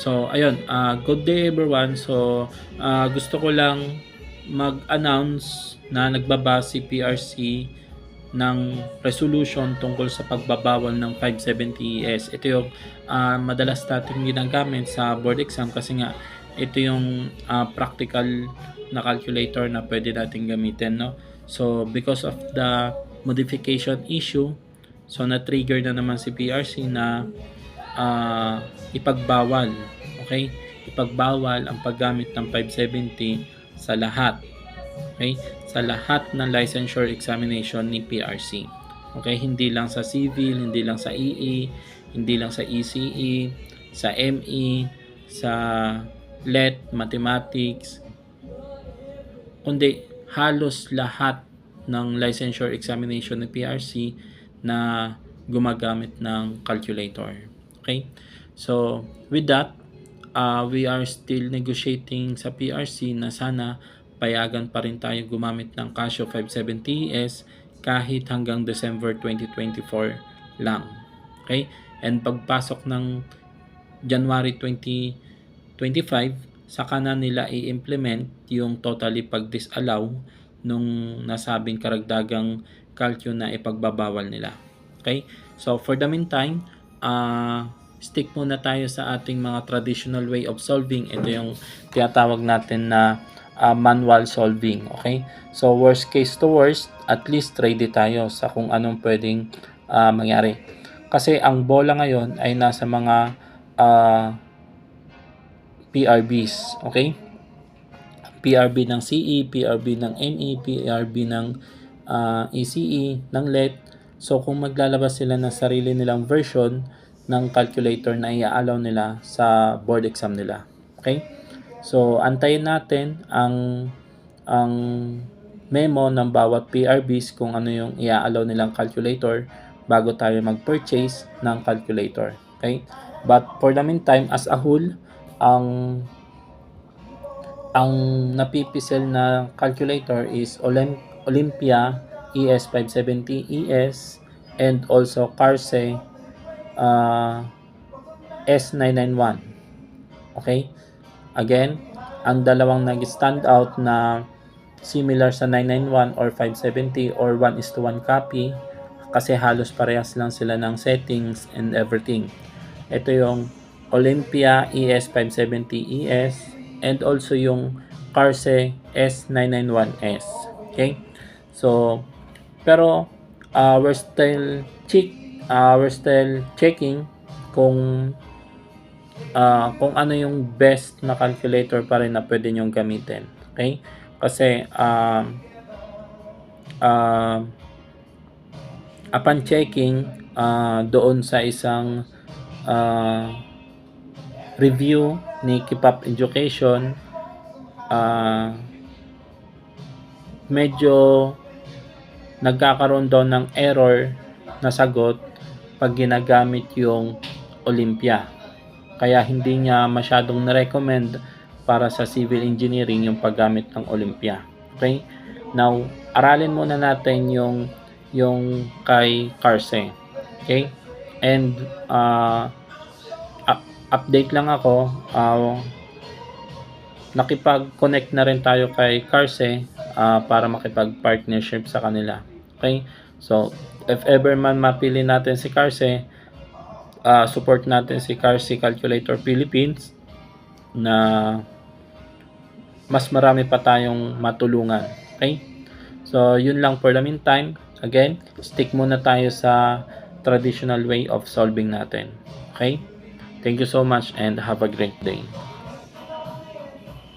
So, ayun, ah, good day everyone. So, ah, gusto ko lang mag-announce na nagbaba si PRC ng resolution tungkol sa pagbabawal ng 570ES. Ito yung ah, madalas natin ginagamit sa board exam kasi nga ito yung ah, practical na calculator na pwede natin gamitin. No? So, because of the modification issue, so na-trigger na naman si PRC na ah, ipagbawal. Okay? Ipagbawal ang paggamit ng 570 sa lahat. Okay? Sa lahat ng licensure examination ni PRC. Okay? Hindi lang sa civil, hindi lang sa EE, hindi lang sa ECE, sa ME, sa LET, mathematics, kundi halos lahat ng licensure examination ng PRC na gumagamit ng calculator. Okay? So, with that, uh, we are still negotiating sa PRC na sana payagan pa rin tayo gumamit ng Casio 570S kahit hanggang December 2024 lang. Okay? And pagpasok ng January 2025, saka na nila i-implement yung totally pag-disallow nung nasabing karagdagang calcio na ipagbabawal nila. Okay? So, for the meantime, uh, stick muna tayo sa ating mga traditional way of solving. Ito yung tinatawag natin na uh, manual solving. Okay? So, worst case to worst, at least ready tayo sa kung anong pwedeng uh, mangyari. Kasi ang bola ngayon ay nasa mga uh, PRBs. Okay? PRB ng CE, PRB ng NE, PRB ng uh, ECE, ng LED. So, kung maglalabas sila ng sarili nilang version ng calculator na i-allow nila sa board exam nila. Okay? So, antayin natin ang ang memo ng bawat PRBs kung ano yung i-allow nilang calculator bago tayo mag-purchase ng calculator. Okay? But for the meantime, as a whole, ang ang napipisel na calculator is Olymp Olympia E ES570 ES and also Carse uh, S991. Okay? Again, ang dalawang nag-stand out na similar sa 991 or 570 or 1 is to 1 copy kasi halos parehas lang sila ng settings and everything. Ito yung Olympia E ES570ES and also yung Carse S991S. Okay? So, pero uh, we're still check uh, we're still checking kung uh, kung ano yung best na calculator pa rin na pwede nyong gamitin. Okay? Kasi um uh, upon checking uh, doon sa isang uh, review ni Keep Up Education uh, medyo nagkakaroon daw ng error na sagot pag ginagamit yung Olympia. Kaya hindi niya masyadong na-recommend para sa civil engineering yung paggamit ng Olympia. Okay? Now, aralin muna natin yung yung kay Carse. Okay? And uh, update lang ako, uh, nakipag-connect na rin tayo kay Carse uh, para makipag-partnership sa kanila. Okay? So, if ever man mapili natin si Carse, uh, support natin si Carse Calculator Philippines na mas marami pa tayong matulungan. Okay? So, yun lang for the meantime. Again, stick muna tayo sa traditional way of solving natin. Okay? Thank you so much and have a great day.